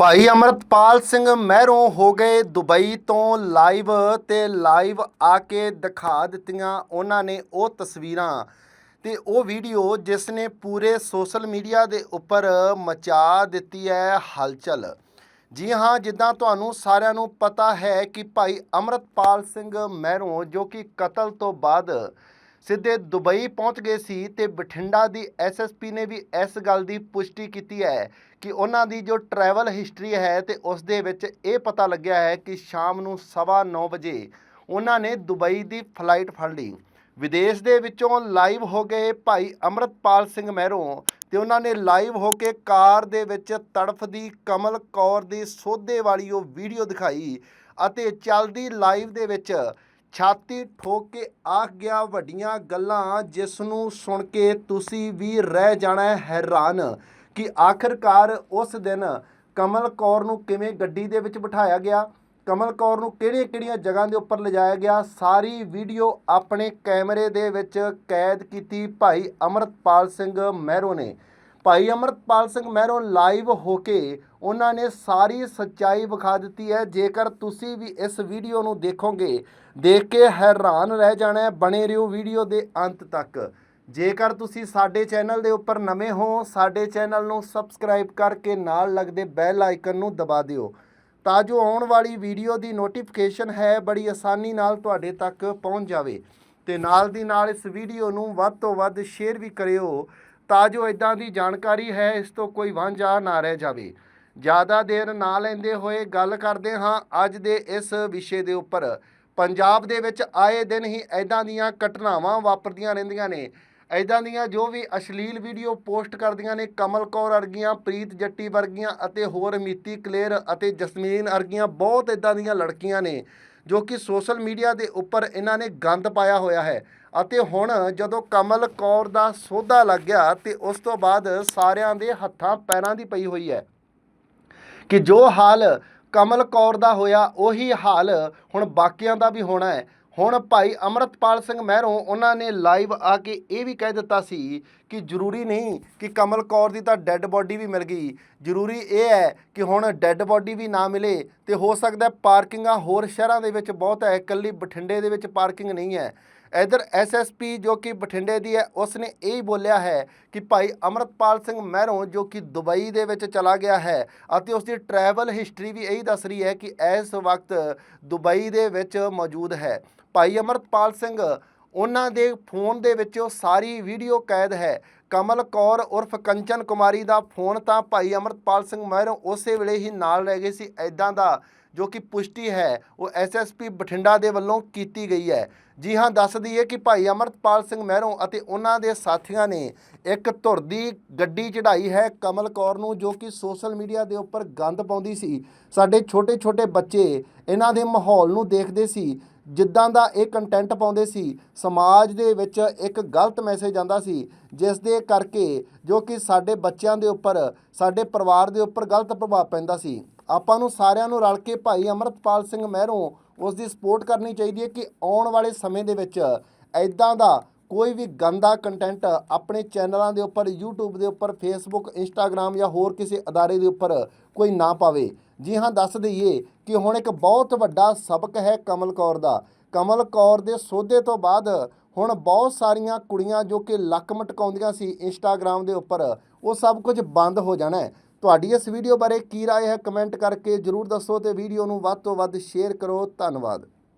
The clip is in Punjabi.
ਭਾਈ ਅਮਰਤਪਾਲ ਸਿੰਘ ਮਹਿਰੋਂ ਹੋ ਗਏ ਦੁਬਈ ਤੋਂ ਲਾਈਵ ਤੇ ਲਾਈਵ ਆ ਕੇ ਦਿਖਾ ਦਿੱਤੀਆਂ ਉਹਨਾਂ ਨੇ ਉਹ ਤਸਵੀਰਾਂ। ਤੇ ਉਹ ਵੀਡੀਓ ਜਿਸ ਨੇ ਪੂਰੇ ਸੋਸ਼ਲ ਮੀਡੀਆ ਦੇ ਉੱਪਰ ਮਚਾ ਦਿੱਤੀ ਹੈ ਹਲਚਲ। ਜੀ ਹਾਂ, ਜਿੱਦਾਂ ਤੁਹਾਨੂੰ ਸਾਰਿਆਂ ਨੂੰ ਪਤਾ ਹੈ ਕਿ ਭਾਈ ਅਮਰਤਪਾਲ ਸਿੰਘ ਮਹਿਰੋਂ ਜੋ ਕਿ ਕਤਲ ਤੋਂ ਬਾਅਦ ਸਿੱਧੇ ਦੁਬਈ ਪਹੁੰਚ ਗਏ ਸੀ ਤੇ ਬਠਿੰਡਾ ਦੀ ਐਸਐਸਪੀ ਨੇ ਵੀ ਇਸ ਗੱਲ ਦੀ ਪੁਸ਼ਟੀ ਕੀਤੀ ਹੈ ਕਿ ਉਹਨਾਂ ਦੀ ਜੋ ਟਰੈਵਲ ਹਿਸਟਰੀ ਹੈ ਤੇ ਉਸ ਦੇ ਵਿੱਚ ਇਹ ਪਤਾ ਲੱਗਿਆ ਹੈ ਕਿ ਸ਼ਾਮ ਨੂੰ 9:30 ਵਜੇ ਉਹਨਾਂ ਨੇ ਦੁਬਈ ਦੀ ਫਲਾਈਟ ਫੜ ਲਈ। ਵਿਦੇਸ਼ ਦੇ ਵਿੱਚੋਂ ਲਾਈਵ ਹੋ ਗਏ ਭਾਈ ਅਮਰਤਪਾਲ ਸਿੰਘ ਮਹਿਰੋਂ ਤੇ ਉਹਨਾਂ ਨੇ ਲਾਈਵ ਹੋ ਕੇ ਕਾਰ ਦੇ ਵਿੱਚ ਤੜਫਦੀ ਕਮਲ ਕੌਰ ਦੀ ਸੋਧੇ ਵਾਲੀ ਉਹ ਵੀਡੀਓ ਦਿਖਾਈ ਅਤੇ ਚੱਲਦੀ ਲਾਈਵ ਦੇ ਵਿੱਚ ਛਾਤੀ ਠੋਕ ਕੇ ਆਖ ਗਿਆ ਵੱਡੀਆਂ ਗੱਲਾਂ ਜਿਸ ਨੂੰ ਸੁਣ ਕੇ ਤੁਸੀਂ ਵੀ ਰਹਿ ਜਾਣਾ ਹੈਰਾਨ ਕਿ ਆਖਰਕਾਰ ਉਸ ਦਿਨ ਕਮਲ ਕੌਰ ਨੂੰ ਕਿਵੇਂ ਗੱਡੀ ਦੇ ਵਿੱਚ ਬਿਠਾਇਆ ਗਿਆ, ਕਮਲ ਕੌਰ ਨੂੰ ਕਿਹੜੀਆਂ-ਕਿਹੜੀਆਂ ਜਗ੍ਹਾ ਦੇ ਉੱਪਰ ਲਿਜਾਇਆ ਗਿਆ, ਸਾਰੀ ਵੀਡੀਓ ਆਪਣੇ ਕੈਮਰੇ ਦੇ ਵਿੱਚ ਕੈਦ ਕੀਤੀ ਭਾਈ ਅਮਰਤਪਾਲ ਸਿੰਘ ਮਹਿਰੋ ਨੇ। ਭਾਈ ਅਮਰਤਪਾਲ ਸਿੰਘ ਮਹਿਰੋ ਲਾਈਵ ਹੋ ਕੇ ਉਹਨਾਂ ਨੇ ਸਾਰੀ ਸੱਚਾਈ ਵਿਖਾ ਦਿੱਤੀ ਹੈ। ਜੇਕਰ ਤੁਸੀਂ ਵੀ ਇਸ ਵੀਡੀਓ ਨੂੰ ਦੇਖੋਗੇ, ਦੇਖ ਕੇ ਹੈਰਾਨ ਰਹਿ ਜਾਣਾ ਹੈ ਬਣੇ ਰਹੋ ਵੀਡੀਓ ਦੇ ਅੰਤ ਤੱਕ। ਜੇਕਰ ਤੁਸੀਂ ਸਾਡੇ ਚੈਨਲ ਦੇ ਉੱਪਰ ਨਵੇਂ ਹੋ, ਸਾਡੇ ਚੈਨਲ ਨੂੰ ਸਬਸਕ੍ਰਾਈਬ ਕਰਕੇ ਨਾਲ ਲੱਗਦੇ ਬੈਲ ਆਈਕਨ ਨੂੰ ਦਬਾ ਦਿਓ, ਤਾਂ ਜੋ ਆਉਣ ਵਾਲੀ ਵੀਡੀਓ ਦੀ ਨੋਟੀਫਿਕੇਸ਼ਨ ਹੈ, ਬੜੀ ਆਸਾਨੀ ਨਾਲ ਤੁਹਾਡੇ ਤੱਕ ਪਹੁੰਚ ਜਾਵੇ। ਤੇ ਨਾਲ ਦੀ ਨਾਲ ਇਸ ਵੀਡੀਓ ਨੂੰ ਵੱਧ ਤੋਂ ਵੱਧ ਸ਼ੇਅਰ ਵੀ ਕਰਿਓ। ਤਾਂ ਜੋ ਇਦਾਂ ਦੀ ਜਾਣਕਾਰੀ ਹੈ, ਇਸ ਤੋਂ ਕੋਈ ਵਾਂਝਾ ਨਾ ਰਹਿ ਜਾਵੇ। ਜ਼ਿਆਦਾ ਦੇਰ ਨਾ ਲੈਂਦੇ ਹੋਏ ਗੱਲ ਕਰਦੇ ਹਾਂ ਅੱਜ ਦੇ ਇਸ ਵਿਸ਼ੇ ਦੇ ਉੱਪਰ। ਪੰਜਾਬ ਦੇ ਵਿੱਚ ਆਏ ਦਿਨ ਹੀ ਐਦਾਂ ਦੀਆਂ ਘਟਨਾਵਾਂ ਵਾਪਰਦੀਆਂ ਰਹਿੰਦੀਆਂ ਨੇ। ਐਦਾਂ ਦੀਆਂ ਜੋ ਵੀ ਅਸ਼ਲੀਲ ਵੀਡੀਓ ਪੋਸਟ ਕਰਦੀਆਂ ਨੇ, ਕਮਲ ਕੌਰ ਅਰਗੀਆਂ ਪ੍ਰੀਤ ਜੱਟੀ ਵਰਗੀਆਂ ਅਤੇ ਹੋਰ ਮੀਤੀ ਕਲੇਰ ਅਤੇ ਜਸਮੀਨ ਅਰਗੀਆਂ ਬਹੁਤ ਐਦਾਂ ਦੀਆਂ ਲੜਕੀਆਂ ਨੇ, ਜੋ ਕਿ ਸੋਸ਼ਲ ਮੀਡੀਆ ਦੇ ਉੱਪਰ ਇਹਨਾਂ ਨੇ ਗੰਦ ਪਾਇਆ ਹੋਇਆ ਹੈ। ਅਤੇ ਹੁਣ ਜਦੋਂ ਕਮਲ ਕੌਰ ਦਾ ਸੋਧਾ ਲੱਗ ਗਿਆ ਤੇ ਉਸ ਤੋਂ ਬਾਅਦ ਸਾਰਿਆਂ ਦੇ ਹੱਥਾਂ ਪੈਰਾਂ ਦੀ ਪਈ ਹੋਈ ਹੈ। ਕਿ ਜੋ ਹਾਲ ਕਮਲ ਕੌਰ ਦਾ ਹੋਇਆ, ਉਹੀ ਹਾਲ ਹੁਣ ਬਾਕੀਆਂ ਦਾ ਵੀ ਹੋਣਾ ਹੈ। ਹੁਣ ਭਾਈ ਅਮਰਤਪਾਲ ਸਿੰਘ ਮਹਿਰੋਂ ਉਹਨਾਂ ਨੇ ਲਾਈਵ ਆ ਕੇ ਇਹ ਵੀ ਕਹਿ ਦਿੱਤਾ ਸੀ ਕਿ ਜ਼ਰੂਰੀ ਨਹੀਂ ਕਿ ਕਮਲ ਕੌਰ ਦੀ ਤਾਂ ਡੈੱਡ ਬੋਡੀ ਵੀ ਮਿਲ ਗਈ। ਜ਼ਰੂਰੀ ਇਹ ਹੈ ਕਿ ਹੁਣ ਡੈੱਡ ਬੋਡੀ ਵੀ ਨਾ ਮਿਲੇ ਤੇ ਹੋ ਸਕਦਾ ਪਾਰਕਿੰਗਾਂ ਹੋਰ ਸ਼ਹਿਰਾਂ ਦੇ ਵਿੱਚ ਬਹੁਤ ਹੈ, ਇਕੱਲੀ ਬਠਿੰਡੇ ਦੇ ਵਿੱਚ ਪਾਰਕਿੰਗ ਨਹੀਂ ਹੈ। ਇਧਰ ਐਸਐਸਪੀ ਜੋ ਕਿ ਬਠਿੰਡੇ ਦੀ ਹੈ ਉਸ ਨੇ ਇਹ ਹੀ ਬੋਲਿਆ ਹੈ ਕਿ ਭਾਈ ਅਮਰਤਪਾਲ ਸਿੰਘ ਮਹਿਰੋਂ ਜੋ ਕਿ ਦੁਬਈ ਦੇ ਵਿੱਚ ਚਲਾ ਗਿਆ ਹੈ ਅਤੇ ਉਸ ਦੀ ਟਰੈਵਲ ਹਿਸਟਰੀ ਵੀ ਇਹੀ ਦੱਸ ਰਹੀ ਹੈ ਕਿ ਇਸ ਵਕਤ ਦੁਬਈ ਦੇ ਵਿੱਚ ਮੌਜੂਦ ਹੈ। ਭਾਈ ਅਮਰਤਪਾਲ ਸਿੰਘ, ਉਹਨਾਂ ਦੇ ਫੋਨ ਦੇ ਵਿੱਚ ਉਹ ਸਾਰੀ ਵੀਡੀਓ ਕੈਦ ਹੈ। ਕਮਲ ਕੌਰ ਉਰਫ ਕੰਚਨ ਕੁਮਾਰੀ ਦਾ ਫੋਨ ਤਾਂ ਭਾਈ ਅਮਰਤਪਾਲ ਸਿੰਘ ਮਹਿਰੋਂ ਉਸੇ ਵੇਲੇ ਹੀ ਨਾਲ ਰਹਿ ਗਏ ਸੀ। ਐਦਾਂ ਦਾ ਜੋ ਕਿ ਪੁਸ਼ਟੀ ਹੈ, ਉਹ ਐਸਐਸਪੀ ਬਠਿੰਡਾ ਦੇ ਵੱਲੋਂ ਕੀਤੀ ਗਈ ਹੈ। ਜੀ ਹਾਂ, ਦੱਸ ਦਈਏ ਕਿ ਭਾਈ ਅਮਰਤਪਾਲ ਸਿੰਘ ਮਹਿਰੋਂ ਅਤੇ ਉਹਨਾਂ ਦੇ ਸਾਥੀਆਂ ਨੇ ਇੱਕ ਧੁਰ ਦੀ ਗੱਡੀ ਚੜਾਈ ਹੈ ਕਮਲ ਕੌਰ ਨੂੰ, ਜੋ ਕਿ ਸੋਸ਼ਲ ਮੀਡੀਆ ਦੇ ਉੱਪਰ ਗੰਦ ਪਾਉਂਦੀ ਸੀ। ਸਾਡੇ ਛੋਟੇ ਛੋਟੇ ਬੱਚੇ ਇਹਨਾਂ ਦੇ ਮਾਹੌਲ ਨੂੰ ਦੇਖਦੇ ਸੀ, ਜਿੱਦਾਂ ਦਾ ਇਹ ਕੰਟੈਂਟ ਪਾਉਂਦੇ ਸੀ। ਸਮਾਜ ਦੇ ਵਿੱਚ ਇੱਕ ਗਲਤ ਮੈਸੇਜ ਜਾਂਦਾ ਸੀ, ਜਿਸ ਦੇ ਕਰਕੇ ਜੋ ਕਿ ਸਾਡੇ ਬੱਚਿਆਂ ਦੇ ਉੱਪਰ, ਸਾਡੇ ਪਰਿਵਾਰ ਦੇ ਉੱਪਰ ਗਲਤ ਪ੍ਰਭਾਵ ਪੈਂਦਾ ਸੀ। ਆਪਾਂ ਨੂੰ ਸਾਰਿਆਂ ਨੂੰ ਰਲ ਕੇ ਭਾਈ ਅਮਰਤਪਾਲ ਸਿੰਘ ਮਹਿਰੋਂ ਉਸ ਦੀ ਸਪੋਰਟ ਕਰਨੀ ਚਾਹੀਦੀ ਹੈ ਕਿ ਆਉਣ ਵਾਲੇ ਸਮੇਂ ਦੇ ਵਿੱਚ ਐਦਾਂ ਦਾ ਕੋਈ ਵੀ ਗੰਦਾ ਕੰਟੈਂਟ ਆਪਣੇ ਚੈਨਲਾਂ ਦੇ ਉੱਪਰ, YouTube ਦੇ ਉੱਪਰ, Facebook, Instagram ਜਾਂ ਹੋਰ ਕਿਸੇ ਅਦਾਰੇ ਦੇ ਉੱਪਰ ਕੋਈ ਨਾ ਪਾਵੇ। ਜੀ ਹਾਂ, ਦੱਸ ਦਈਏ ਕਿ ਹੁਣ ਇੱਕ ਬਹੁਤ ਵੱਡਾ ਸਬਕ ਹੈ ਕਮਲ ਕੌਰ ਦਾ। ਕਮਲ ਕੌਰ ਦੇ ਸੋਧੇ ਤੋਂ ਬਾਅਦ ਹੁਣ ਬਹੁਤ ਸਾਰੀਆਂ ਕੁੜੀਆਂ ਜੋ ਕਿ ਲੱਕ ਮਟਕਾਉਂਦੀਆਂ ਸੀ ਇੰਸਟਾਗ੍ਰam ਦੇ ਉੱਪਰ, ਉਹ ਸਭ ਕੁਝ ਬੰਦ ਹੋ ਜਾਣਾ ਤੁਹਾਡੀ ਇਸ ਵੀਡੀਓ ਬਾਰੇ ਕੀ رائے ਹੈ ਕਮੈਂਟ ਕਰਕੇ ਜਰੂਰ ਦੱਸੋ ਤੇ ਵੀਡੀਓ ਨੂੰ ਵੱਧ ਤੋਂ ਵੱਧ ਸ਼ੇਅਰ ਕਰੋ ਧੰਨਵਾਦ